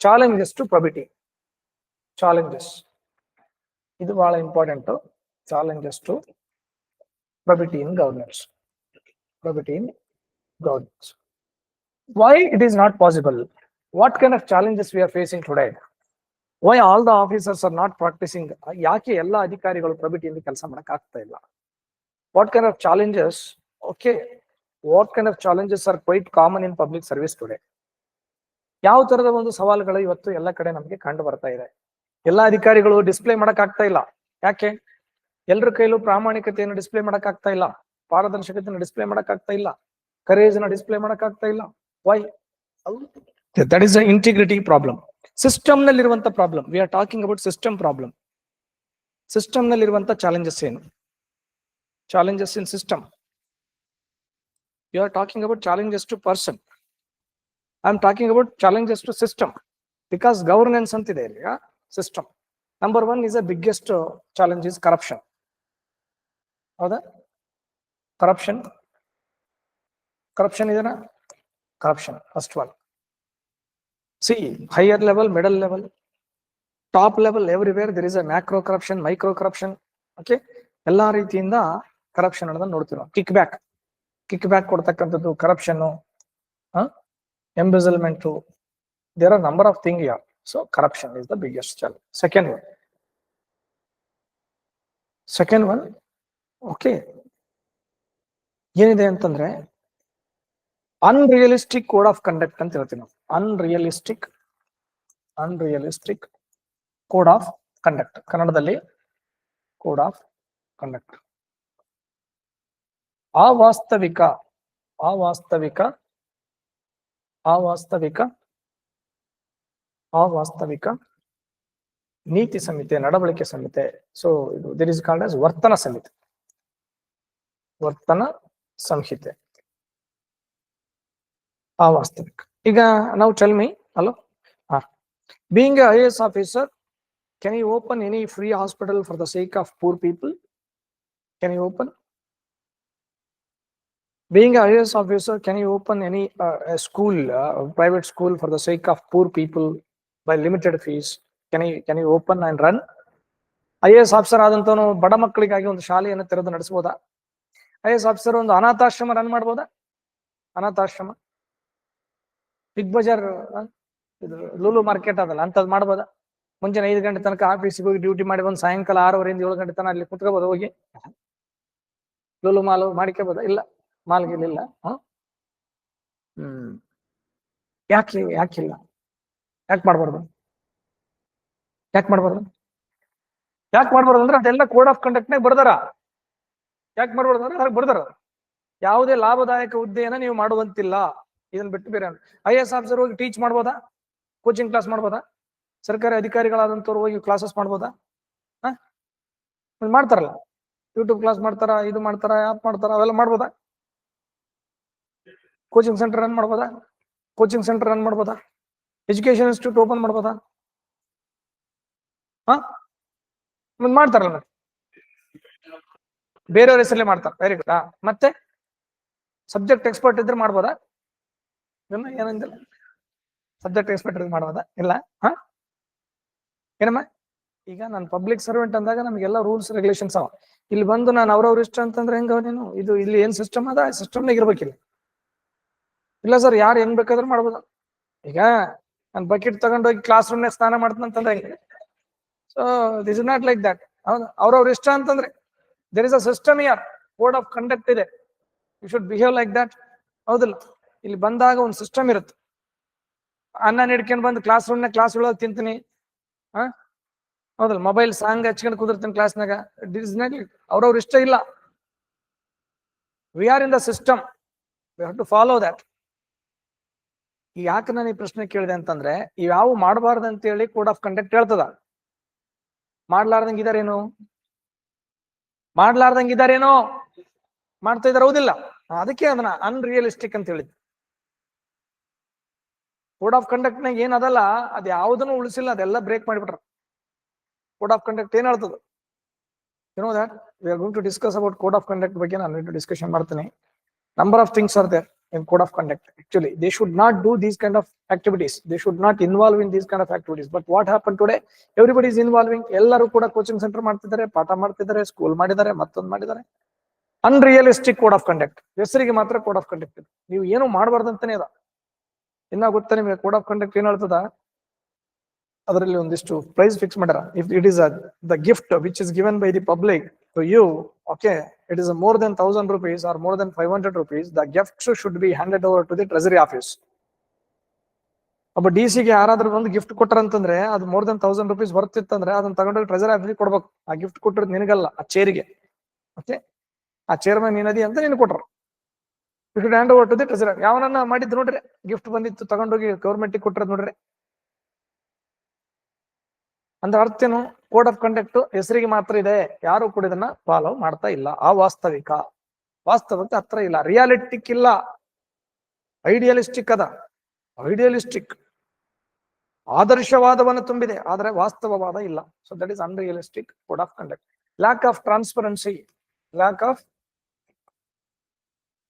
Challenges to ಪ್ರೊಬಿಟಿ challenges ಇದು ಬಹಳ important challenges to probity in governance probity in governance why it is not possible? What kind of challenges we are facing today? Why all the officers are not practicing? ಯಾಕೆ ಎಲ್ಲ ಅಧಿಕಾರಿಗಳು ಪ್ರಬಿಟಿಯಿಂದ ಕೆಲಸ ಮಾಡಕ್ ಆಗ್ತಾ ಇಲ್ಲ what kind of challenges okay what kind of challenges are quite common in public service today ಯಾವ ತರದ ಒಂದು ಸವಾಲುಗಳು ಇವತ್ತು ಎಲ್ಲ ಕಡೆ ನಮಗೆ ಕಂಡು ಬರ್ತಾ ಇದೆ. ಎಲ್ಲ ಅಧಿಕಾರಿಗಳು ಡಿಸ್ಪ್ಲೇ ಮಾಡಕ್ ಆಗ್ತಾ ಇಲ್ಲ. ಯಾಕೆ? ಎಲ್ರ ಕೈಲೂ ಪ್ರಾಮಾಣಿಕತೆಯನ್ನು ಡಿಸ್ಪ್ಲೇ ಮಾಡಕ್ ಆಗ್ತಾ ಇಲ್ಲ. ಪಾರದರ್ಶಕತೆಯನ್ನು ಡಿಸ್ಪ್ಲೇ ಮಾಡಕ್ ಆಗ್ತಾ ಇಲ್ಲ. ಕರೇಜ್ನ ಡಿಸ್ಪ್ಲೇ ಮಾಡಕ್ ಆಗ್ತಾ ಇಲ್ಲ. Why that is integrity problem system ನಲ್ಲಿರುವಂತ problem we are talking about system problem system ನಲ್ಲಿರುವಂತ challenges ಏನು? Challenges in system you are talking about challenges to person I am talking about challenges to system because governance ಅಂತಿದೆ ಇಲ್ಲಿ system number one is a biggest challenge is corruption ಹೌದಾ? Corruption corruption ಇದೆನಾ? Corruption first one see higher level middle level top level everywhere there is a macro corruption micro corruption okay ಎಲ್ಲಾ ರೀತಿಯಿಂದ corruption ಅನ್ನೋದನ್ನ ನೋಡ್ತೀವಿ ನಾವು. Kick back kick back ಕೊಡ್ತಕ್ಕಂಥದ್ದು corruption embezzlement there are number of thing ಯಾರ್ so corruption is the biggest challenge second one second one okay ಏನಿದೆ ಅಂತಂದ್ರೆ unrealistic code of conduct ಅಂತ ಹೇಳ್ತೀವಿ ನಾವು. Unrealistic unrealistic code of conduct ಕನ್ನಡದಲ್ಲಿ code of conduct ಅವಾಸ್ತವಿಕ ಅವಾಸ್ತವಿಕ ಅವಾಸ್ತವಿಕ ಅವಾಸ್ತವಿಕ ನೀತಿ ಸಂಹಿತೆ ನಡವಳಿಕೆ ಸಂಹಿತೆ ಸೊ ಇದು ದಿರ್ ಇಸ್ ಕಾಲ್ಡ್ ಆಸ್ ವರ್ತನ ಸಂಹಿತೆ ವರ್ತನ ಸಂಹಿತೆ ಅವಾಸ್ತವಿಕ ಈಗ ನಾವು ಟೆಲ್ ಮೀ ಹಲೋ ಹಾ. Being I S officer can you open any free hospital for the sake of poor people can you open being a IAS officer, can you open any uh, school school, uh, private school for the sake of poor people by limited fees? Can you can you open and run? Officer ಆದಂತವನು ಬಡ ಮಕ್ಕಳಿಗಾಗಿ ಒಂದು ಶಾಲೆಯನ್ನು ತೆರೆದು ನಡೆಸಬಹುದಾ? I S officer ಒಂದು ಅನಾಥಾಶ್ರಮ run ಮಾಡ್ಬೋದಾ ಅನಾಥಾಶ್ರಮ? Big Bazaar ಆ, ಇದು ಲೂಲು ಮಾರ್ಕೆಟ್ ಅದಲ್ಲ ಅಂತದ್ ಮಾಡ್ಬೋದಾ ಮುಂಜಾನೆ ಐದು ಗಂಟೆ ತನಕ ಆಫೀಸಿಗೆ ಹೋಗಿ ಡ್ಯೂಟಿ ಮಾಡಿ ಬಂದು ಸಾಯಂಕಾಲ ಆರೂವರೆಯಿಂದ ಏಳು ಗಂಟೆ ತನಕ ಅಲ್ಲಿ ಕುತ್ಕೋಬಹುದು ಹೋಗಿ? ಲೂಲು ಮಾಲು ಮಾಡಿಕೋಬೋದಾ ಇಲ್ಲ. ಮಾಲ್ಗಿಲಿಲ್ಲ ಹ್ಮ್. ಯಾಕೆ ಯಾಕಿಲ್ಲ ಯಾಕೆ ಮಾಡ್ಬಾರ್ದು? ಯಾಕೆ ಮಾಡ್ಬಾರ್ದು? ಯಾಕೆ ಮಾಡ್ಬಾರ್ದು ಅಂದ್ರೆ ಅದೆಲ್ಲ ಕೋಡ್ ಆಫ್ ಕಂಡಕ್ಟ್ ನಾಗ ಬರ್ದಾರ. ಯಾಕೆ ಮಾಡ್ಬಾರ್ದು ಅಂದ್ರೆ ಅದ್ರಾಗ ಬರ್ದಾರ. ಯಾವುದೇ ಲಾಭದಾಯಕ ಹುದ್ದೆಯನ್ನ ನೀವು ಮಾಡುವಂತಿಲ್ಲ. ಇದನ್ನ ಬಿಟ್ಟು ಬೇರೆ ಐ ಎಸ್ ಆಫೀಸರ್ ಹೋಗಿ ಟೀಚ್ ಮಾಡ್ಬೋದಾ? ಕೋಚಿಂಗ್ ಕ್ಲಾಸ್ ಮಾಡ್ಬೋದಾ? ಸರ್ಕಾರಿ ಅಧಿಕಾರಿಗಳಾದಂಥವ್ರು ಹೋಗಿ ಕ್ಲಾಸಸ್ ಮಾಡ್ಬೋದಾ? ಮಾಡ್ತಾರಲ್ಲ. ಯೂಟ್ಯೂಬ್ ಕ್ಲಾಸ್ ಮಾಡ್ತಾರ, ಇದು ಮಾಡ್ತಾರ ಆಪ್ ಮಾಡ್ತಾರ, ಅವೆಲ್ಲ ಮಾಡ್ಬೋದಾ? ಕೋಚಿಂಗ್ ಸೆಂಟರ್ ರನ್ ಮಾಡ್ಬೋದಾ? ಕೋಚಿಂಗ್ ಸೆಂಟರ್ ರನ್ ಮಾಡ್ಬೋದಾ? ಎಜುಕೇಶನ್ ಇನ್ಸ್ಟಿಟ್ಯೂಟ್ ಓಪನ್ ಮಾಡ್ಬೋದಾ? ಹಾ? ಮಾಡ್ತಾರಲ್ಲ ಬೇರೆಯವ್ರ ಹೆಸರಲ್ಲೇ ಮಾಡ್ತಾರೆ. ವೆರಿ ಗುಡ್ ಮತ್ತೆ? ಸಬ್ಜೆಕ್ಟ್ ಎಕ್ಸ್ಪರ್ಟ್ ಇದ್ರೆ ಮಾಡ್ಬೋದಾ? ಇದನ್ನ ಏನಂದಿಲ್ಲ. ಸಬ್ಜೆಕ್ಟ್ ಎಕ್ಸ್ಪರ್ಟ್ ಇದ್ರೆ ಮಾಡ್ಬೋದಾ? ಇಲ್ಲ, ಹಾ? ಏನಮ್ಮ? ಈಗ ನಾನು ಪಬ್ಲಿಕ್ ಸರ್ವೆಂಟ್ ಅಂದಾಗ ನಮಗೆಲ್ಲ ರೂಲ್ಸ್ ರೆಗ್ಯುಲೇಷನ್ಸ್ ಅವ. ಇಲ್ಲಿ ಬಂದು ನಾನು ಅವ್ರವ್ರ ಇಷ್ಟ ಅಂತಂದ್ರೆ ಹೆಂಗ ನೀನು? ಇದು ಇಲ್ಲಿ ಏನ್ ಸಿಸ್ಟಮ್ ಅದ? ಸಿಸ್ಟಮ್ನಾಗ ಇರ್ಬೇಕಿಲ್ಲ. ಇಲ್ಲ ಸರ್ ಯಾರು ಹೆಂಗ್ ಬೇಕಾದ್ರೂ ಮಾಡ್ಬೋದು. ಈಗ ನಾನು ಬಕೆಟ್ ತಗೊಂಡೋಗಿ ಕ್ಲಾಸ್ ರೂಮ್ನಾಗ ಸ್ನಾನ ಮಾಡ್ತಂತಂದ್ರೆ ಹೆಂಗೆ? So this is not like that ಹೌದು, ಅವ್ರವ್ರ ಇಷ್ಟ ಅಂತಂದ್ರೆ ದೇರ್ ಇಸ್ ಅ ಸಿಸ್ಟಮ್ ಯಾರ್ ಕೋಡ್ ಆಫ್ ಕಂಡಕ್ಟ್ ಇದೆ. You should behave like that ಹೌದಿಲ್ಲ, ಇಲ್ಲಿ ಬಂದಾಗ ಒಂದು ಸಿಸ್ಟಮ್ ಇರುತ್ತೆ. ಅನ್ನ ಹಿಡ್ಕೊಂಡು ಬಂದು ಕ್ಲಾಸ್ ರೂಮ್ನಾಗ ಕ್ಲಾಸ್ ಒಳಗೆ ತಿಂತೀನಿ. ಹಾ? ಹೌದಲ್ಲ ಮೊಬೈಲ್ ಸಾಂಗ್ ಹಚ್ಕೊಂಡು ಕುದಿರ್ತೀನಿ ಕ್ಲಾಸ್ನಾಗ ಡಿಸ್ ನಾಟ್ ಅವ್ರವ್ರ ಇಷ್ಟ ಇಲ್ಲ. We are in the system we have to follow that ಯಾಕೆ ನಾನು ಈ ಪ್ರಶ್ನೆ ಕೇಳಿದೆ ಅಂತಂದ್ರೆ, ಇವ್ಯಾವು ಮಾಡಬಾರ್ದು ಅಂತೇಳಿ ಕೋಡ್ ಆಫ್ ಕಂಡಕ್ಟ್ ಹೇಳ್ತದ. ಮಾಡ್ಲಾರ್ದಂಗ ಇದಾರೇನು ಮಾಡ್ಲಾರ್ದಂಗ ಇದಾರೇನೋ ಮಾಡ್ತಾ ಇದಾರೆ ಹೌದಿಲ್ಲ ಅದಕ್ಕೆ ಅದನ್ನ ಅನ್ರಿಯಲಿಸ್ಟಿಕ್ ಅಂತ ಹೇಳಿದ್ ಕೋಡ್ ಆಫ್ ಕಂಡಕ್ಟ್ ನಾಗ ಏನ್ ಅದಲ್ಲ ಅದ್ ಯಾವ್ದನ್ನು ಉಳಿಸಿಲ್ಲ, ಅದೆಲ್ಲ ಬ್ರೇಕ್ ಮಾಡಿಬಿಟ್ರ. ಕೋಡ್ ಆಫ್ ಕಂಡಕ್ಟ್ ಏನ್ ಹೇಳ್ತದ? You know that we are going to discuss about code of conduct ಬಗ್ಗೆ ನಾನು ಡಿಸ್ಕಷನ್ ಮಾಡ್ತೀನಿ. Number of things are there in code of conduct. Actually, they should not do these kind of activities. They should not involve in these kind of activities. But what happened today? Everybody is involving. ಎಲ್ಲರೂ ಕೂಡ coaching centre ಮಾಡ್ತಿದ್ದಾರೆ ಪಾಠ ಮಾಡ್ತಿದ್ದಾರೆ school ಮಾಡಿದ್ದಾರೆ ಮತ್ತೊಂದು ಮಾಡಿದ್ದಾರೆ unrealistic code of conduct ಹೆಸರಿಗೆ ಮಾತ್ರ ಕೋಡ್ ಆಫ್ ಕಂಡಕ್ಟ್ ಇದೆ ನೀವು ಏನು ಮಾಡಬಾರ್ದಂತಾನೆ ಅದ ಇನ್ನ ಗೊತ್ತಾ ನಿಮಗೆ ಕೋಡ್ ಆಫ್ ಕಂಡಕ್ಟ್ ಏನ್ ಹೇಳ್ತದ ಅದರಲ್ಲಿ ಒಂದಿಷ್ಟು ಪ್ರೈಸ್ ಫಿಕ್ಸ್ ಮಾಡ್ಯಾರ if it is the gift which is given by the public to you okay it is than thousand rupees are more than five hundred rupees the gift should be handed over to the treasury office ಒಬ್ಬ D ಸಿಗೆ ಯಾರಾದ್ರೂ ಒಂದು gift ಕೊಟ್ಟರಂತಂದ್ರೆ ಅದು more than thousand rupees ಬರ್ತಿತ್ತಂದ್ರೆ ಅದನ್ನ ತಗೊಂಡೋಗಿ treasure office ಕೊಡ್ಬೇಕು. ಆ ಗಿಫ್ಟ್ ಕೊಟ್ಟಿರೋದು ನಿನಗಲ್ಲ, ಆ ಚೇರಿಗೆ ಓಕೆ ಆ ಚೇರ್ಮನ್ ನೀನದಿ ಅಂತ ನೀನು ಕೊಟ್ರು. You should hand over to the treasure ಯಾವನನ್ನ ಮಾಡಿದ್ದು ನೋಡ್ರಿ ಗಿಫ್ಟ್ ಬಂದಿತ್ತು, ತಗೊಂಡೋಗಿ ಗೌರ್ಮೆಂಟಿಗೆ ಕೊಟ್ಟಿರೋದು ನೋಡ್ರಿ. ಅಂದ್ರೆ ಅರ್ಥ ಏನು ಕೋಡ್ ಆಫ್ ಕಂಡಕ್ಟ್ ಹೆಸರಿಗೆ ಮಾತ್ರ ಇದೆ. ಯಾರು ಕೂಡ ಇದನ್ನ ಫಾಲೋ ಮಾಡ್ತಾ ಇಲ್ಲ. ಆ ವಾಸ್ತವಿಕ ವಾಸ್ತವಕ್ಕೆ ಹತ್ರ ಇಲ್ಲ. ರಿಯಾಲಿಟಿಕ್ ಇಲ್ಲ. ಐಡಿಯಲಿಸ್ಟಿಕ್ ಅದ. ಐಡಿಯಲಿಸ್ಟಿಕ್ ಆದರ್ಶವಾದವನ್ನು ತುಂಬಿದೆ. ಆದರೆ ವಾಸ್ತವವಾದ ಇಲ್ಲ. So that is unrealistic code of conduct lack of transparency lack of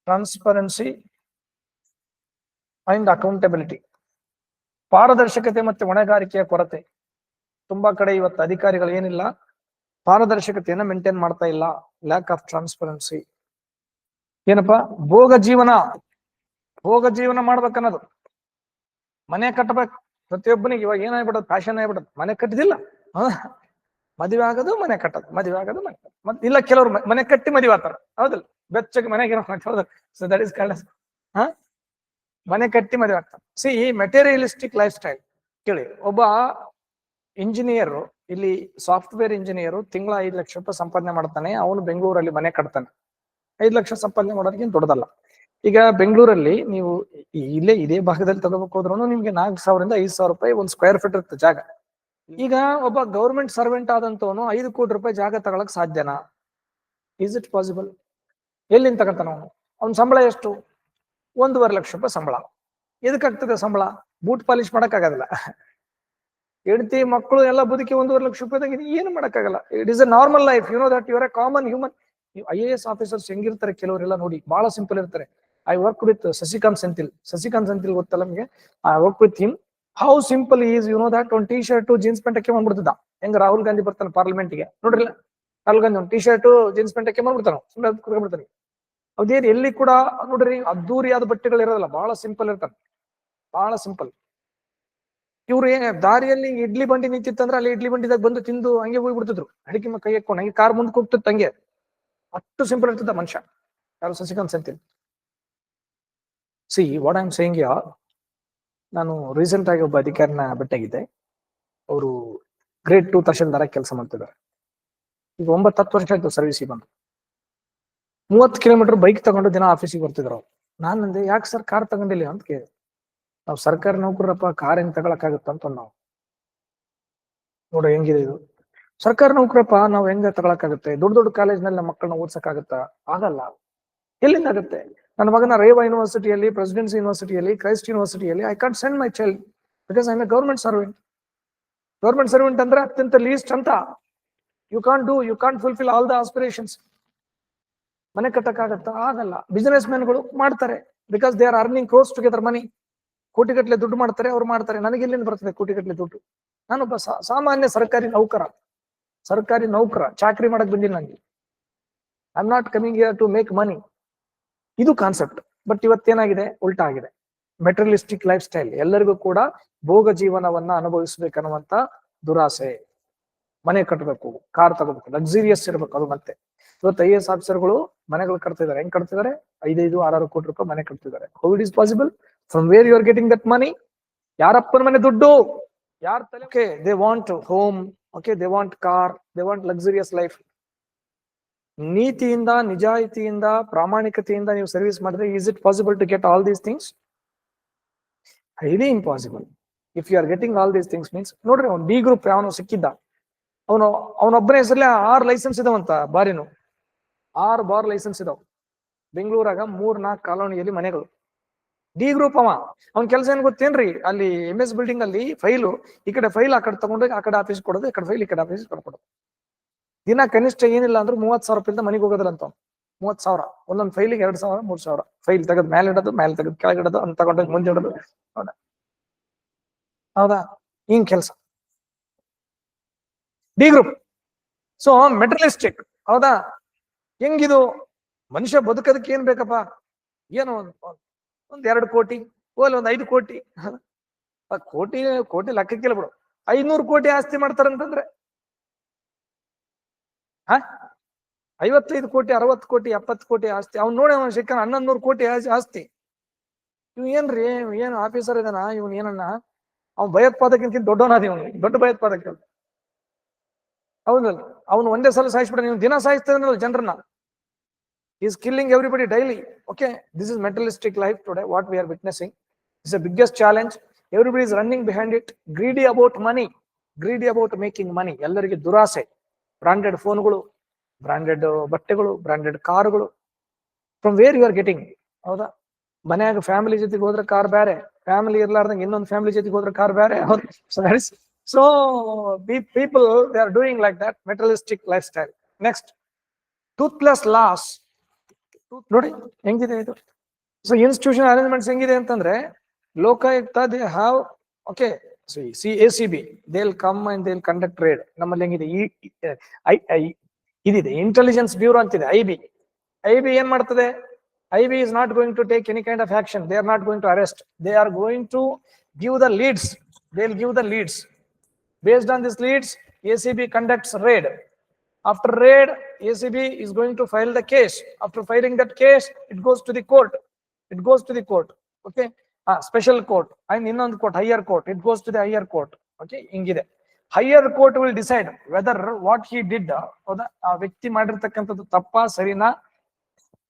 transparency and accountability ಪಾರದರ್ಶಕತೆ ಮತ್ತೆ ಹೊಣೆಗಾರಿಕೆಯ ಕೊರತೆ. ತುಂಬಾ ಕಡೆ ಇವತ್ತು ಅಧಿಕಾರಿಗಳು ಏನಿಲ್ಲ, ಪಾರದರ್ಶಕತೆಯನ್ನ ಮೇಂಟೈನ್ ಮಾಡ್ತಾ ಇಲ್ಲ. ಲ್ಯಾಕ್ ಆಫ್ ಟ್ರಾನ್ಸ್ಪರೆನ್ಸಿ ಏನಪ್ಪಾ? ಭೋಗ ಜೀವನ. ಭೋಗ ಜೀವನ ಮಾಡ್ಬೇಕನ್ನೋದು. ಮನೆ ಕಟ್ಟಬೇಕು ಪ್ರತಿಯೊಬ್ಬನಿಗೆ ಇವಾಗ ಏನಾಗ್ಬಿಡೋದು ಫ್ಯಾಷನ್ ಆಗ್ಬಿಡೋದು. ಮನೆ ಕಟ್ಟಿದಿಲ್ಲ ಮದುವೆ ಆಗೋದು, ಮನೆ ಕಟ್ಟೋದು. ಮದುವೆ ಆಗೋದು, ಮನೆ ಮತ್ತೆ ಮತ್ ಇಲ್ಲ ಕೆಲವರು ಮನೆ ಕಟ್ಟಿ ಮದುವೆ ಆತಾರ. ಹೌದಲ್ಲ? ಬೆಚ್ಚಗೆ ಮನೆಗೆ ಸೊ ದಟ್ ಇಸ್ ಕಾಲ್ಡ್ ಹಾ? ಮನೆ ಕಟ್ಟಿ ಮದುವೆ ಆಗ್ತಾರೆ. ಸಿ ಮೆಟೀರಿಯಲಿಸ್ಟಿಕ್ ಲೈಫ್ ಸ್ಟೈಲ್ ಕೇಳಿ, ಒಬ್ಬ ಇಂಜಿನಿಯರ್ ಇಲ್ಲಿ ಸಾಫ್ಟ್ವೇರ್ ಇಂಜಿನಿಯರ್ ತಿಂಗಳ ಐದು ಲಕ್ಷ ರೂಪಾಯಿ ಸಂಪಾದನೆ ಮಾಡ್ತಾನೆ, ಅವನು ಬೆಂಗಳೂರಲ್ಲಿ ಮನೆ ಕಟ್ತಾನೆ. ಐದು ಲಕ್ಷ ಸಂಪಾದನೆ ಮಾಡೋದಕ್ಕಿಂತ ದೊಡ್ಡದಲ್ಲ. ಈಗ ಬೆಂಗಳೂರಲ್ಲಿ ನೀವು ಇಲ್ಲೇ ಇದೇ ಭಾಗದಲ್ಲಿ ತಗೋಬೇಕು ಹೋದ್ರು ನಿಮ್ಗೆ ನಾಲ್ಕು ಸಾವಿರದಿಂದ ಐದು ಸಾವಿರ ರೂಪಾಯಿ ಒಂದು ಸ್ಕ್ವೇರ್ ಫೀಟ್ ಇರುತ್ತೆ ಜಾಗ. ಈಗ ಒಬ್ಬ ಗೌರ್ಮೆಂಟ್ ಸರ್ವೆಂಟ್ ಆದಂತವನು ಐದು ಕೋಟಿ ರೂಪಾಯಿ ಜಾಗ ತಗೊಳಕ್ ಸಾಧ್ಯನಾ? ಇಸ್ ಇಟ್ ಪಾಸಿಬಲ್ ಎಲ್ಲಿಂದ ತಗೊಂತಾನ ಅವನು? ಅವ್ನ ಸಂಬಳ ಎಷ್ಟು? ಒಂದೂವರೆ ಲಕ್ಷ ರೂಪಾಯಿ ಸಂಬಳ. ಎದಕ್ಕಾಗ್ತದೆ ಸಂಬಳ? ಬೂಟ್ ಪಾಲಿಶ್ ಮಾಡಕ್ ಆಗೋದಿಲ್ಲ. ಹೆಂಡತಿ, ಮಕ್ಕಳು ಎಲ್ಲ ಬದುಕಿ ಒಂದೂವರೆ ಲಕ್ಷ ರೂಪಾಯಿದಾಗ ಇದು ಏನು ಮಾಡಕ್ಕಾಗಲ್ಲ. It is a normal life you know that your a common human I A S officers ಹೆಂಗಿರ್ತಾರೆ ಕೆಲವರೆಲ್ಲ ನೋಡಿ, ಬಹಳ ಸಿಂಪಲ್ ಇರ್ತಾರೆ. I work with Sasikanth Senthil Sasikanth Senthil ಗೊತ್ತಲ್ಲ ನಮಗೆ? I work with him how simple is you know that ಒಂದು T shirt jeans pant ಹಾಕಿ ಬಂದ್ಬಿಡ್ತಿದ್ದ ಹೆಂಗ ರಾಹುಲ್ ಗಾಂಧಿ ಬರ್ತಾನೆ ಪಾರ್ಲಿಮೆಂಟ್ಗೆ? ನೋಡ್ರಿಲ್ಲ? ರಾಹುಲ್ ಗಾಂಧಿ ಒಂದು ಟಿ ಶರ್ಟ್ ಜೀನ್ಸ್ ಪ್ಯಾಂಟ್ ಹಾಕಿ ಬಂದ್ಬಿಡ್ತಾನೆ ಸುಮ್ಮನೆ ಕುತ್ಕೊಂಡ್ಬಿಡ್ತಾನೆ. ಅದೇನ್ ಎಲ್ಲಿ ಕೂಡ ನೋಡ್ರಿ ಅದ್ದೂರಿಯಾದ ಬಟ್ಟೆಗಳು ಇರೋದಿಲ್ಲ, ಬಹಳ ಸಿಂಪಲ್ ಇರ್ತಾನೆ ಬಹಳ ಸಿಂಪಲ್ ಇವ್ರು ಏನ್ ದಾರಿಯಲ್ಲಿ ಇಡ್ಲಿ ಬಂಡಿ ನಿಂತಿತ್ತಂದ್ರೆ ಅಲ್ಲಿ ಇಡ್ಲಿ ಬಂಡಿದಾಗ ಬಂದು ತಿಂದು ಹಂಗೆ ಹೋಗ್ಬಿಡ್ತಿದ್ರು. ಅಡಿಕೆ ಕೈ ಹಾಕೊಂಡು ಹಂಗೆ ಕಾರ್ ಮುಂದಕ್ಕೆ ಹೋಗ್ತಿತ್ತು ಹಂಗೆ. ಅಷ್ಟು ಸಿಂಪಲ್ ಇರ್ತದ ಮನುಷ್ಯ. ಯಾರು Sasikanth Senthil see what I am saying yeah ನಾನು ರೀಸೆಂಟ್ ಆಗಿ ಒಬ್ಬ ಅಧಿಕಾರಿನ ಭೇಟಿಯಾಗಿದ್ದೆ. ಅವರು ಗ್ರೇಡ್ ಟೂ ತಹಶೀಲ್ದಾರ ಕೆಲಸ ಮಾಡ್ತಿದ್ದಾರೆ. ಈಗ ಒಂಬತ್ತು ಹತ್ತು ವರ್ಷ ಆಯ್ತು ಸರ್ವಿಸಿಗೆ ಬಂದು. ಮೂವತ್ತು ಕಿಲೋಮೀಟರ್ ಬೈಕ್ ತಗೊಂಡು ದಿನ ಆಫೀಸಿಗೆ ಬರ್ತಿದ್ರು ಅವ್ರು. ನಾನು ಅಂದೆ, ಯಾಕೆ ಸರ್ ಕಾರ್ ತಗೊಂಡಿಲ್ಲ ಅಂತ ಕೇಳಿದೆ. ನಾವು ಸರ್ಕಾರಿ ನೌಕರರಪ್ಪ ಕಾರ್ ಹೆಂಗ್ ತಗೊಳಕ್ಕಾಗತ್ತ ಅಂತ ನಾವು. ನೋಡ್ರಿ ಹೆಂಗಿದೆ ಇದು. ಸರ್ಕಾರಿ ನೌಕರಪ್ಪ ನಾವು ಹೆಂಗ ತಗೊಳಕಾಗತ್ತೆ ದೊಡ್ಡ ದೊಡ್ಡ ಕಾಲೇಜ್ನಲ್ಲಿ ನಮ್ಮ ಮಕ್ಕಳನ್ನ ಓದ್ಸಕ್ಕಾಗತ್ತಾ? ಆಗಲ್ಲ. ಎಲ್ಲಿಂದ ಆಗುತ್ತೆ? ನನ್ನ ಮಗನ ರೇವಾ ಯೂನಿವರ್ಸಿಟಿಯಲ್ಲಿ, ಪ್ರೆಸಿಡೆನ್ಸಿ ಯೂನಿವರ್ಸಿಟಿಯಲ್ಲಿ, Christ ಯೂನಿವರ್ಸಿಟಿಯಲ್ಲಿ I can't send my child because I a government servant government servant ಅಂದ್ರೆ ಅತ್ಯಂತ ಲೀಸ್ಟ್ ಅಂತ. You can't do you can't fulfil all the aspirations ಮನೆ ಕಟ್ಟಕ್ಕಾಗತ್ತಾ? ಆಗಲ್ಲ. ಬಿಸಿನೆಸ್ ಮ್ಯಾನ್ಗಳು ಮಾಡ್ತಾರೆ. Because they are earning crores together money ಕೋಟಿಗಟ್ಟಲೆ ದುಡ್ಡು ಮಾಡ್ತಾರೆ, ಅವ್ರು ಮಾಡ್ತಾರೆ. ನನಗೆ ಎಲ್ಲಿಂದ ಬರ್ತದೆ ಕೋಟಿಗಟ್ಟಲೆ ದುಡ್ಡು. ನಾನೊಬ್ಬ ಸಾಮಾನ್ಯ ಸರ್ಕಾರಿ ನೌಕರ. ಸರ್ಕಾರಿ ನೌಕರ. ಚಾಕ್ರಿ ಮಾಡಕ್ ಬಂದಿಲ್ಲ ನನಗೆ I not coming here to make money ಇದು ಕಾನ್ಸೆಪ್ಟ್ ಬಟ್ ಇವತ್ತೇನಾಗಿದೆ? ಉಲ್ಟಾ ಆಗಿದೆ. ಮೆಟೀರಿಯಲಿಸ್ಟಿಕ್ ಲೈಫ್ ಸ್ಟೈಲ್ ಎಲ್ಲರಿಗೂ ಕೂಡ ಭೋಗ ಜೀವನವನ್ನ ಅನುಭವಿಸ್ಬೇಕನ್ನುವಂತ ದುರಾಸೆ. ಮನೆ ಕಟ್ಟಬೇಕು ಕಾರ್ ತಗೋಬೇಕು ಲಕ್ಸುರಿಯಸ್ ಇರ್ಬೇಕು ಅದು ಮತ್ತೆ. ಇವತ್ತು ಐ ಎಸ್ ಆಫೀಸರ್ಗಳು ಮನೆಗಳು ಕಟ್ತಿದ್ದಾರೆ. ಹೆಂಗ್ ಕಟ್ತಿದ್ದಾರೆ? ಐದೈದು, ಆರಾರು ಕೋಟಿ ರೂಪಾಯಿ ಮನೆ ಕಟ್ತಿದ್ದಾರೆ. Covid is possible from where you are getting that money ಯಾರಪ್ಪನ ಮನೆ ದುಡ್ಡು? ಯಾರ ತಲೆ they want home okay they want car they want luxurious life ನೀತಿಯಿಂದ, ನಿಜಾಯಿತಿಯಿಂದ, ಪ್ರಾಮಾಣಿಕತೆಯಿಂದ ನೀವು ಸರ್ವಿಸ್ ಮಾಡಿದ್ರೆ is it possible to get all these things highly impossible if you are getting all these things means ನೋಡ್ರಿ, ಅವ್ನು ಡಿ ಗ್ರೂಪ್ ಅವನು ಸಿಕ್ಕಿದ್ದ. ಅವನು, ಅವನೊಬ್ಬನೇ ಹೆಸರಲ್ಲಿ ಆರು ಲೈಸೆನ್ಸ್ ಇದಾವಂತ ಬಾರಿನು. ಆರು ಬಾರ್ ಲೈಸೆನ್ಸ್ ಇದಾವ. ಬೆಂಗಳೂರಾಗ ಮೂರ್ ನಾಲ್ಕು ಕಾಲೋನಿಯಲ್ಲಿ ಮನೆಗಳು. ಡಿ ಗ್ರೂಪ್ ಅವ. ಅವ್ನ ಕೆಲಸ ಏನ್ ಗೊತ್ತೇನ್ರಿ? ಅಲ್ಲಿ ಎಂ ಎಸ್ ಬಿಲ್ಡಿಂಗ್ ಅಲ್ಲಿ ಫೈಲು ಈ ಕಡೆ ಫೈಲ್ ಆ ಕಡೆ ತಗೊಂಡೋಗಿ ಆ ಕಡೆ ಆಫೀಸ್ ಕೊಡೋದು, ಈ ಕಡೆ ಫೈಲ್ ಈ ಕಡೆ ಆಫೀಸ್ ಕೊಡ್ಕೊಡೋದು ದಿನ ಕನಿಷ್ಠ ಏನಿಲ್ಲ ಅಂದ್ರೆ ಮೂವತ್ ಸಾವಿರ ರೂಪಾಯಿಂದ ಮನೆಗೆ ಅವ್ನು. ಮೂವತ್ ಸಾವಿರ. ಒಂದೊಂದು ಫೈಲಿಗೆ ಎರಡ್ ಸಾವಿರ, ಮೂರ್ ಸಾವಿರ. ಫೈಲ್ ತೆಗೆದು ಮೇಲೆ ಇಡೋದು ಮೇಲೆ ತೆಗೆದು ಕೆಳಗಿಡೋದು ಅಂತ ತಗೊಂಡೋಗಿ ಮುಂದೆ ಇಡೋದು. ಹೌದಾ? ಹೌದಾ? ಹಿಂಗ್ ಕೆಲಸ. ಡಿ ಗ್ರೂಪ್ ಸೊ ಮೆಟಲಿಸ್ಟಿಕ್ ಹೌದಾ? ಹೆಂಗಿದು? ಮನುಷ್ಯ ಬದುಕೋದಕ್ಕೆ ಏನ್ ಬೇಕಪ್ಪ? ಏನೋ ಒಂದ್ ಎರಡು ಕೋಟಿ ಓಲ್ ಒಂದ್ ಐದು ಕೋಟಿ. ಆ ಕೋಟಿ ಕೋಟಿ ಲೆಕ್ಕಕ್ಕಿಲ್ಲ ಬಿಡು ಐನೂರು ಕೋಟಿ ಆಸ್ತಿ ಮಾಡ್ತಾರಂತಂದ್ರೆ? ಹ? ಐವತ್ತೈದು ಕೋಟಿ, ಅರವತ್ತು ಕೋಟಿ, ಎಪ್ಪತ್ತು ಕೋಟಿ ಆಸ್ತಿ. ಅವ್ನು ನೋಡಿ ಅವ್ನು ಸಿಕ್ಕ ಹನ್ನೊಂದು ಕೋಟಿ ಆಸ್- ಆಸ್ತಿ. ಇವ್ ಏನ್ರಿ ಏನ್ ಆಫೀಸರ್ ಇದಾನ, ಇವನ್ ಏನನ್ನ ಅವ್ನು ಭಯೋತ್ಪಾದಕಿಂತ ದೊಡ್ಡವನಾದ ಇವನು. ದೊಡ್ಡ ಭಯೋತ್ಪಾದಕ ಹೌದಲ್ಲ? ಅವನು ಒಂದೇ ಸಲ ಸಾಯಿಸ್ಬಿಡ ನೀವು ದಿನ ಸಾಯಿಸ್ತಾನಲ್ಲ ಜನರನ್ನ. Is killing everybody daily okay this is materialistic life today what we are witnessing is a biggest challenge everybody is running behind it greedy about money greedy about making money ಎಲ್ಲರಿಗೆ ದುರಾಸೆ ಬ್ರಾಂಡೆಡ್ ಫೋನ್ಗಳು branded ಬಟ್ಟೆಗಳು branded ಕಾರುಗಳು from where you are getting ಹೌದಾ? ಮನ್ಯಾಗ family ಜೊತೆಗೆ ಹೋದ್ರೆ car ಬೇರೆ. ಫ್ಯಾಮಿಲಿ ಇರ್ಲಾರ್ದಂಗೆ ಇನ್ನೊಂದು ಫ್ಯಾಮಿಲಿ ಜೊತೆಗೆ ಹೋದ್ರೆ ಕಾರ್ ಬೇರೆ. So that is so people they are doing like that materialistic lifestyle next toothless laws ನೋಡಿ, ಹೆಂಗಿದೆ ಇದು? ಸೊ ಇನ್ಸ್ಟಿಟ್ಯೂಷನ್ ಅರೇಂಜ್ಮೆಂಟ್ಸ್ ಹೆಂಗಿದೆ ಅಂತಂದ್ರೆ, Lokayukta they have okay C A C B they'll come and they'll conduct raid ನಮ್ಮಲ್ಲಿ ಹೆಂಗಿದೆ? ಈ ಇದಿದೆ intelligence bureau ಅಂತಿದೆ ಐ ಬಿ ಐ ಬಿ ಏನ್ ಮಾಡ್ತದೆ? I B is not going to take any kind of action they are not going to arrest they are going to give the leads they will give the leads based on this leads A C B conducts raid. After raid acb is going to file the case after filing that case it goes to the court it goes to the court okay Uh, special court and ಇನ್ನೊಂದು court higher court it goes to the higher court okay ಹಿಂಗಿದೆ higher court will decide whether what he did ಹೌದಾ ಆ ವ್ಯಕ್ತಿ ಮಾಡಿರ್ತಕ್ಕಂಥದ್ದು ತಪ್ಪಾ ಸರಿನಾ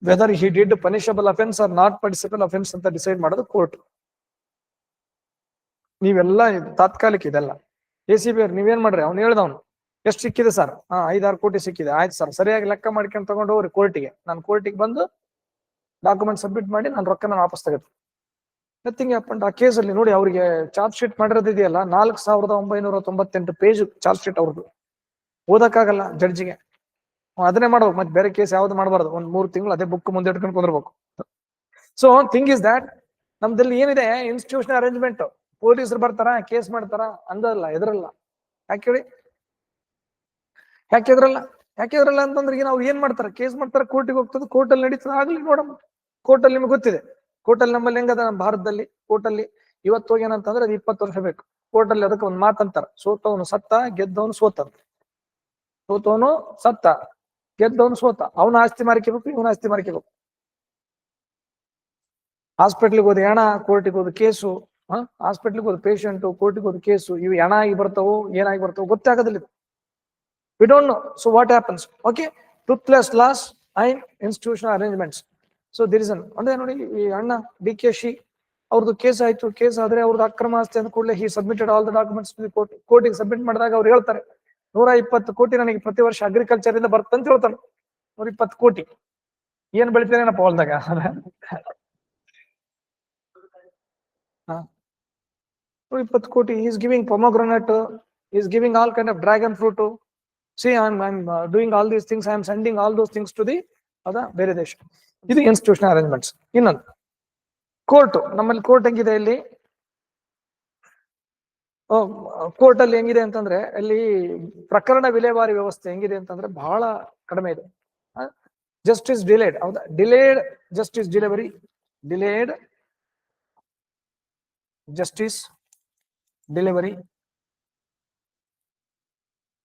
whether he did punishable offense or not punishable offense ಅಂತ decide ಮಾಡೋದು ಕೋರ್ಟ್ ನೀವೆಲ್ಲ. ತಾತ್ಕಾಲಿಕ ಇದೆಲ್ಲ ಎ ಸಿ ಬಿ ಅವ್ರು ನೀವೇನ್ ಮಾಡ್ರಿ ಅವ್ನು ಹೇಳ್ದವ್ನು ಎಷ್ಟು ಸಿಕ್ಕಿದೆ ಸರ್ ಹಾ, ಐದಾರು ಕೋಟಿ ಸಿಕ್ಕಿದೆ. ಆಯ್ತು ಸರ್ ಸರಿಯಾಗಿ ಲೆಕ್ಕ ಮಾಡ್ಕೊಂಡು ತಗೊಂಡು ಹೋಗ್ರಿ ಕೋರ್ಟಿಗೆ ನಾನು ಕೋರ್ಟಿಗೆ ಬಂದು ಡಾಕ್ಯುಮೆಂಟ್ ಸಬ್ಮಿಟ್ ಮಾಡಿ ನಾನು ರೊಕ್ಕ ನಾನು ವಾಪಸ್ ತೆಗೆದು. ನಥಿಂಗ್ ಆ ಕೇಸಲ್ಲಿ ನೋಡಿ ಅವರಿಗೆ ಚಾರ್ಜ್ ಶೀಟ್ ಮಾಡಿರೋದಿದೆಯಲ್ಲ ನಾಲ್ಕು ಸಾವಿರದ ಒಂಬೈನೂರ ತೊಂಬತ್ತೆಂಟು ಪೇಜ್ ಚಾರ್ಜ್ ಶೀಟ್ ಅವ್ರದ್ದು ಓದಕ್ಕಾಗಲ್ಲ ಜಡ್ಜಿಗೆ ಅದನ್ನೇ ಮಾಡ್ಬೇಕು. ಮತ್ತೆ ಬೇರೆ ಕೇಸ್ ಯಾವ್ದು ಮಾಡಬಾರ್ದು. ಒಂದ್ ಮೂರು ತಿಂಗಳು ಅದೇ ಬುಕ್ ಮುಂದೆ ಇಟ್ಕೊಂಡು ಕುಂದಿರ್ಬೇಕು. ಸೊ ಥಿಂಗ್ ಇಸ್ ದಟ್ ನಮ್ದಲ್ಲಿ ಏನಿದೆ? ಇನ್ಸ್ಟಿಟ್ಯೂಷನ್ ಅರೇಂಜ್ಮೆಂಟ್ ಪೊಲೀಸರು ಬರ್ತಾರ? ಕೇಸ್ ಮಾಡ್ತಾರ? ಅಂದಲ್ಲ ಎದರಲ್ಲ ಯಾಕೆ ಹೇಳಿ? ಯಾಕೆ ಎದ್ರಲ್ಲ? ಯಾಕೆ ಎದ್ರಲ್ಲ ಅಂತಂದ್ರೆ ಈಗ ನಾವು ಏನ್ ಮಾಡ್ತಾರ? ಕೇಸ್ ಮಾಡ್ತಾರ ಕೋರ್ಟಿಗೆ ಹೋಗ್ತದೆ ಕೋರ್ಟಲ್ಲಿ ನಡೀತದೆ. ಆಗ್ಲಿ ನೋಡಮ್ಮ. ಕೋರ್ಟಲ್ಲಿ ನಿಮ್ಗೆ ಗೊತ್ತಿದೆ. ಕೋರ್ಟಲ್ಲಿ ನಮ್ಮಲ್ಲಿ ಹೆಂಗದ? ನಮ್ಮ ಭಾರತದಲ್ಲಿ ಕೋರ್ಟಲ್ಲಿ ಇವತ್ತು ಹೋಗಿ ಏನಂತಂದ್ರೆ ಅದು ಇಪ್ಪತ್ತು ವರ್ಷ ಬೇಕು. ಕೋರ್ಟಲ್ಲಿ ಅದಕ್ಕೆ ಒಂದು ಮಾತಂತಾರ. ಸೋತವನು ಸತ್ತ, ಗೆದ್ದವನು ಸೋತಂತ ಸೋತವನು ಸತ್ತ, ಗೆದ್ದವನು ಸೋತ. ಅವನ ಆಸ್ತಿ ಮಾರಿಕೆಬೇಕು ಇವನ ಆಸ್ತಿ ಮಾರಿಕೆಬೇಕು ಹಾಸ್ಪಿಟ್ಲಿಗೆ ಹೋದ ಹೆಣ ಕೋರ್ಟಿಗೆ ಹೋದ ಕೇಸು ಹಾಸ್ಪಿಟ್ಲಿಗೆ ಹೋದ ಪೇಷಂಟ್ ಕೋರ್ಟಿಗೆ ಹೋದ ಕೇಸು ಇವು ಹೆಣ ಆಗಿ ಬರ್ತಾವೋ, ಏನಾಗಿ ಬರ್ತಾವೋ ಗೊತ್ತೇ ಆಗೋದಿಲ್ಲ ಇದು we don't know so what happens okay toothless laws and institution arrangements so there is an ಅಂದ್ರೆ ನೋಡಿ, ಈ ಅಣ್ಣ ಡಿ ಕೆ ಶಿ ಅವ್ರದ್ದು ಕೇಸ್ ಆಯ್ತು. ಕೇಸ್ ಆದ್ರೆ ಅವ್ರದ್ದು ಅಕ್ರಮ ಆಸ್ತಿ ಅಂದ ಕೂಡಲೇ he submitted all the documents to court ಕೋರ್ಟಿಗೆ ಸಬ್ಮಿಟ್ ಮಾಡಿದಾಗ ಅವ್ರು ಹೇಳ್ತಾರೆ ನೂರ ಇಪ್ಪತ್ತು ಕೋಟಿ ನನಗೆ ಪ್ರತಿ ವರ್ಷ ಅಗ್ರಿಕಲ್ಚರ್ ಇಂದ ಬರ್ತಂತ ಹೇಳ್ತಾನೆ ನೂರ ಇಪ್ಪತ್ತು ಕೋಟಿ. ಏನ್ ಬೆಳಿತೇನೇನಪ್ಪ ಹೊಲ್ದಾಗ? ನೂರ ಇಪ್ಪತ್ತು ಕೋಟಿ. Is giving pomegranate is giving all kind of dragon fruit see I am doing all these things I am sending all those things to the ಅದ ಬೇರೆ ದೇಶ ಇದು ಇನ್ಸ್ಟಿಟ್ಯೂಷನ್ ಅರೇಂಜ್ಮೆಂಟ್ಸ್ ಇನ್ನೊಂದು. ಕೋರ್ಟ್ ನಮ್ಮಲ್ಲಿ ಕೋರ್ಟ್ ಹೆಂಗಿದೆ ಇಲ್ಲಿ? ಕೋರ್ಟ್ ಅಲ್ಲಿ ಹೆಂಗಿದೆ ಅಂತಂದ್ರೆ, ಅಲ್ಲಿ ಪ್ರಕರಣ ವಿಲೇವಾರಿ ವ್ಯವಸ್ಥೆ ಹೆಂಗಿದೆ ಅಂತಂದ್ರೆ ಬಹಳ ಕಡಿಮೆ ಇದೆ. ಜಸ್ಟಿಸ್ ಡಿಲೇಡ್ ಹೌದಾ? Delayed justice delivery delayed justice delivery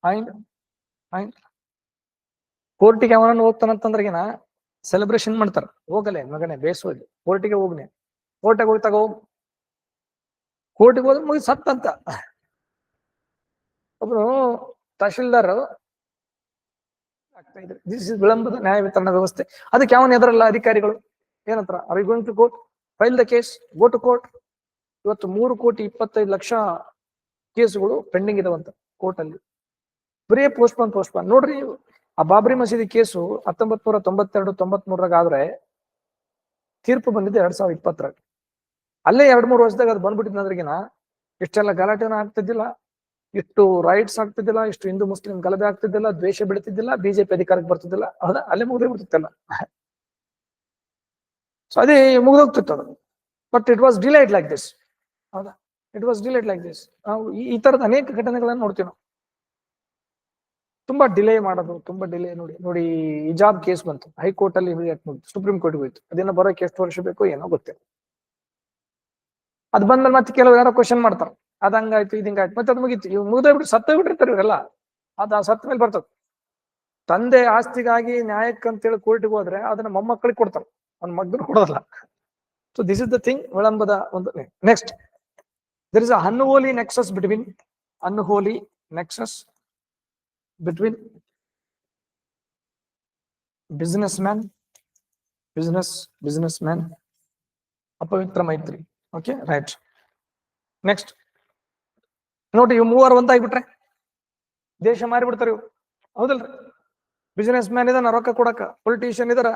and ಕೋರ್ಟಿಗೆ ಅವನನ್ನು ಹೋಗ್ತಾನಂತಂದ್ರಗಿನ ಸೆಲೆಬ್ರೇಷನ್ ಮಾಡ್ತಾರ. ಹೋಗಲೆ ಮಗನೇ ಬೇಸೋದು ಕೋರ್ಟಿಗೆ ಹೋಗ್ನೆ. ಕೋರ್ಟಿಗೆ ಹೋಗಿ ತಗೋ. ಕೋರ್ಟಿಗೆ ಹೋದ್ರೆ ಮುಗಿ ಸತ್ತಂತ ಒಬ್ರು ತಹಶೀಲ್ದಾರ್ ದಿಸ್ ಇಸ್ ವಿಳಂಬದ ನ್ಯಾಯ ವಿತರಣಾ ವ್ಯವಸ್ಥೆ. ಅದಕ್ಕೆ ಯಾವನ್ ಎದರಲ್ಲ ಅಧಿಕಾರಿಗಳು? ಏನಂತಾರ? Are going to court file the case go to court ಇವತ್ತು ಮೂರು ಕೋಟಿ ಇಪ್ಪತ್ತೈದು ಲಕ್ಷ ಕೇಸುಗಳು ಪೆಂಡಿಂಗ್ ಇದಾವಂತ ಕೋರ್ಟ್ ಅಲ್ಲಿ ಬರೀ ಪೋಸ್ಟ್ಪೋನ್ ಪೋಸ್ಟ್ಪೋನ್ ನೋಡ್ರಿ ಆ ಬಾಬ್ರಿ ಮಸೀದಿ ಕೇಸು ಹತ್ತೊಂಬತ್ ನೂರ ತೊಂಬತ್ತೆರಡು ತೊಂಬತ್ ತೀರ್ಪು ಬಂದಿದ್ದು ಎರಡ್ ಸಾವಿರದ ಇಪ್ಪತ್ತರಾಗ. ಅಲ್ಲೇ ಎರಡ್ ಮೂರು ವರ್ಷದಾಗ ಅದು ಬಂದ್ಬಿಟ್ಟಿದ್ನಂದ್ರಿಗಿನ ಇಷ್ಟೆಲ್ಲ ಗಲಾಟೆನ ಆಗ್ತಿದ್ದಿಲ್ಲ, ಇಷ್ಟು ರೈಟ್ಸ್ ಆಗ್ತಿದ್ದಿಲ್ಲ, ಇಷ್ಟು ಹಿಂದೂ ಮುಸ್ಲಿಂ ಗಲಭೆ ಆಗ್ತಿದ್ದಿಲ್ಲ, ದ್ವೇಷ ಬೆಳೀತಿದ್ದಿಲ್ಲ, ಬಿಜೆಪಿ ಅಧಿಕಾರಕ್ಕೆ ಬರ್ತಿದ್ದಿಲ್ಲ. ಹೌದಾ? ಅಲ್ಲೇ ಮುಗಿದೇ ಬಿಡ್ತಿತ್ತಲ್ಲ ಸೊ ಅದೇ ಮುಗಿದೋಗ್ತಿತ್ತು ಅದು. But it was delayed like this ಹೌದಾ? It was delayed like this ನಾವು ಈ ತರದ ಅನೇಕ ಘಟನೆಗಳನ್ನ ನೋಡ್ತೀವಿ ನಾವು. ತುಂಬಾ ಡಿಲೇ ಮಾಡೋದು, ತುಂಬಾ ಡಿಲೇ ನೋಡಿ ನೋಡಿ ಇಜಾಬ್ ಕೇಸ್ ಬಂತು. ಹೈಕೋರ್ಟ್ ಅಲ್ಲಿ ಸುಪ್ರೀಂ ಕೋರ್ಟ್ ಹೋಯ್ತು. ಅದನ್ನ ಬರೋಕೆ ಎಷ್ಟು ವರ್ಷ ಬೇಕು ಏನೋ ಗೊತ್ತಿಲ್ಲ ಅದ್ ಬಂದ್ಮೇಲೆ ಮತ್ತೆ ಕೆಲವು ಯಾರೋ ಕ್ವಶನ್ ಮಾಡ್ತಾರೆ. ಅದ್ ಹಂಗಾಯ್ತು, ಇದು ಹಿಂಗಾಯ್ತು, ಮತ್ತೆ ಅದು ಮುಗೀತು. ಇವ್ ಮುಗಿದೋಗ್ಬಿಟ್ಟು ಸತ್ತ ಬಿಟ್ಟಿರ್ತಾರೆ ಇವರೆಲ್ಲ. ಅದ್ ಸತ್ತ ಮೇಲೆ ಬರ್ತದೆ. ತಂದೆ ಆಸ್ತಿಗಾಗಿ ನ್ಯಾಯಕ್ಕಂತೇಳಿ ಕೋರ್ಟ್ಗೆ ಹೋದ್ರೆ ಅದನ್ನ ಮೊಮ್ಮಕ್ಕಳಿಗೆ ಕೊಡ್ತಾರೆ. ಅವ್ನ ಮಗ್ನ ಕೊಡೋದಲ್ಲ so this is the thing ವಿಳಂಬದ ಒಂದು next there is a unholy nexus between unholy nexus between businessman, business, businessman ಅಪವಿತ್ರ ಮೈತ್ರಿ ಓಕೆ ರೈಟ್ ನೆಕ್ಸ್ಟ್ ನೋಡಿ ಇವ್ ಮೂವರು ಒಂದಾಗ್ಬಿಟ್ರೆ ದೇಶ ಮಾರಿಬಿಡ್ತಾರೆ ಇವ್. ಹೌದಲ್ರಿ? ಬಿಸ್ನೆಸ್ ಮ್ಯಾನ್ ಇದಾನ, ರೊಕ್ಕ ಕೊಡಕ. ಪೊಲಿಟಿಷಿಯನ್ ಇದಾರ?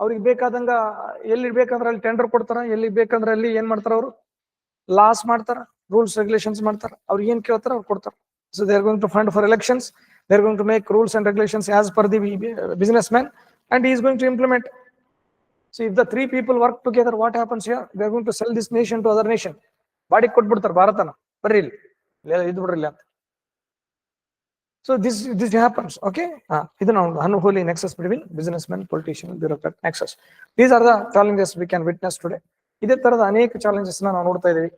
ಅವ್ರಿಗೆ ಬೇಕಾದಂಗ, ಎಲ್ಲಿ ಬೇಕಂದ್ರೆ ಅಲ್ಲಿ ಟೆಂಡರ್ ಕೊಡ್ತಾರ, ಎಲ್ಲಿ ಬೇಕಂದ್ರೆ ಅಲ್ಲಿ ಏನ್ ಮಾಡ್ತಾರ ಅವರು? ಲಾಸ್ ಮಾಡ್ತಾರ ರೂಲ್ಸ್ ರೆಗ್ಯುಲೇಷನ್ಸ್ ಮಾಡ್ತಾರ. ಅವ್ರಿಗೆ ಏನ್ ಕೇಳ್ತಾರ ಅವ್ರು ಕೊಡ್ತಾರ. So they are going to fund for elections. They are going to make rules and regulations as per the businessman, and he is going to implement. So if the three people work together, what happens here? They are going to sell this nation to other nation. Body ಕೊಟ್ಬಿಡ್ತಾರೆ ಭಾರತನ ಬರ್ರಿ ಇಲ್ಲಿ ಇದು ಬಿಡ್ರಿ ಅಂತ so this this happens okay ಇದು ನಾವು unholy nexus between businessman politician bureaucrat nexus these are the challenges we can witness today ಇದೇ ತರದ ಅನೇಕ ಚಾಲೆಂಜಸ್ ನಾವು ನೋಡ್ತಾ ಇದೀವಿ